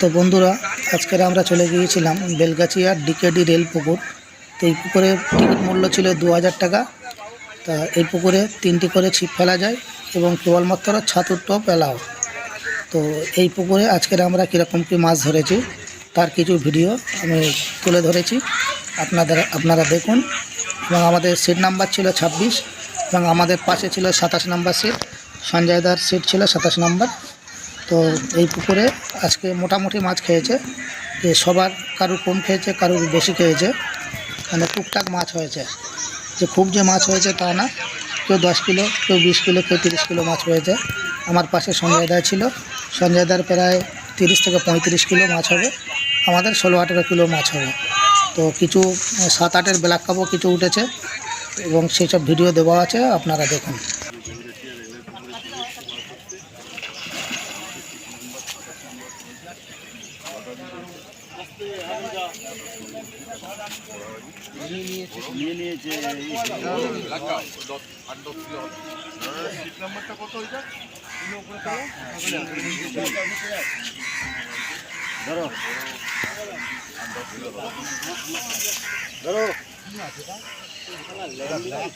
তো বন্ধুরা আজকের আমরা চলে গিয়েছিলাম বেলগাছিয়া ডিকেডি রেল পুকুর। তো এই পুকুরে টিকিট মূল্য ছিল দু হাজার টাকা। তা এই পুকুরে তিনটি করে ছিপ ফেলা যায় এবং কেবলমাত্র ছাতুর টপ এলাও। তো এই পুকুরে আজকের আমরা কীরকম কী মাছ ধরেছি তার কিছু ভিডিও আমি তুলে ধরেছি। আপনাদের, আপনারা দেখুন। এবং আমাদের সিট নাম্বার ছিল ছাব্বিশ এবং আমাদের পাশে ছিল সাতাশ নাম্বার সিট সঞ্জয়দার সিট ছিল সাতাশ নাম্বার তো এই পুকুরে আজকে মোটামুটি মাছ খেয়েছে। যে সবার কারুর কম খেয়েছে, কারুর বেশি খেয়েছে। মানে টুকটাক মাছ হয়েছে। যে খুব যে মাছ হয়েছে তা না। কেউ দশ কিলো, কেউ বিশ কিলো, কেউ তিরিশ কিলো মাছ হয়েছে। আমার পাশে সঞ্জয় দা ছিল। সঞ্জয় দার প্রায় তিরিশ থেকে পঁয়ত্রিশ কিলো মাছ হবে, আমাদের ষোলো আঠেরো কিলো মাছ হবে। তো কিছু, সাত আটের ব্ল্যাক কাপও কিছু উঠেছে এবং সেই সব ভিডিও দেওয়া আছে, আপনারা দেখুন। ধরো ধরো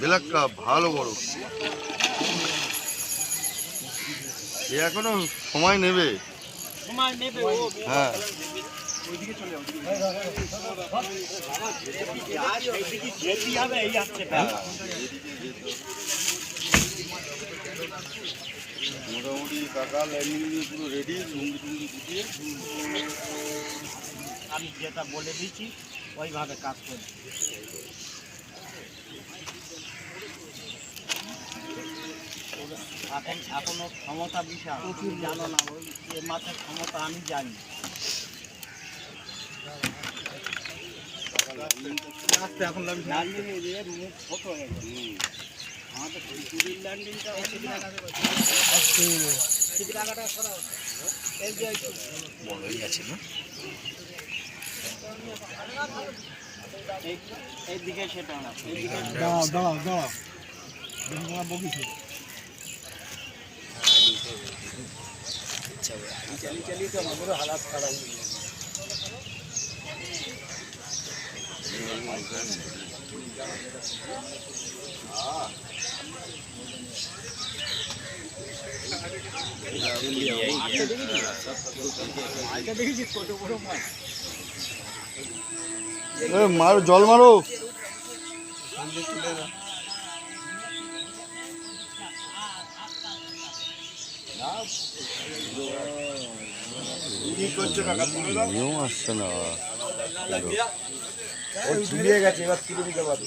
ব্ল্যাক কাপ ভালো বড়। এখনও সময় নেবে? হ্যাঁ। মোটামুটি কাকা লাইন পুরো রেডি লুঙ্গি টুঙ্গি গুটিয়ে। আমি যেটা বলে দিচ্ছি ওইভাবে কাজ করি এখন এখনও ক্ষমতা বিশাল তুমি জানো না ওই এ মাছের ক্ষমতা আমি জানি। ল্যান্ডিং এ দিয়ে মুখ ছোট হয়ে গেছে। এই যে এই এইদিকে সেটা না এইদিকে দাঁড়াও দাঁড়াও দাঁড়াও বকিস চালি চালি তো আমাদের হালাত খারাপ হয়ে গেছে। এ, মারো জল মারো। আসছে না। গেছে এবার তুলে দিতে পারবি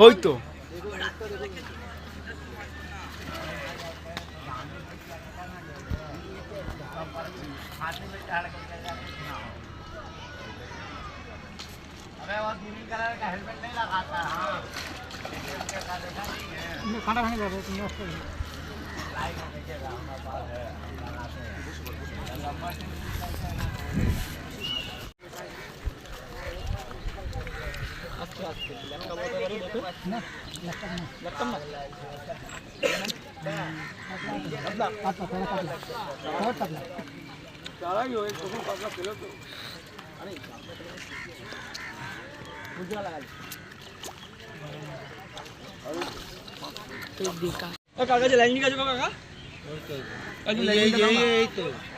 ওই তো खाना खाने जा रहे हो तुम Eh, kakak jalan ini kak juga kakak? Kakak jalan ini kak juga kakak?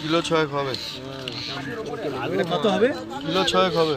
Kilo ছয়েক হবে। কত হবে? কিলো ছয়েক হবে।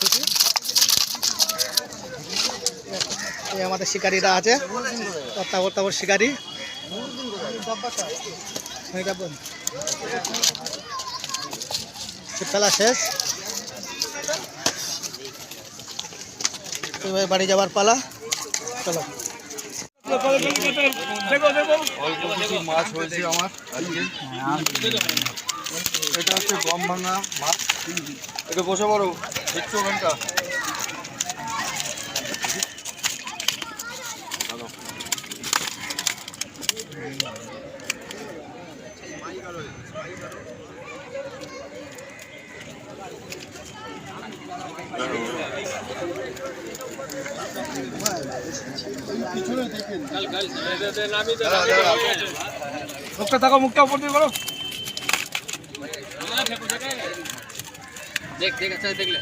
খুশি। এই আমাদের শিকারীরা আছে। তাবর শিকারি। ছিপ ফেলা শেষ। এবার বাড়ি যাওয়ার পালা। চলো। মাছ হয়েছে আমার এটা হচ্ছে গম ভাঙা মাছ। এটা বসে বড় দেখছ ওখানটা? মুখটা থাকো মুখটা উপর দিয়ে देख देख अच्छा देख ले।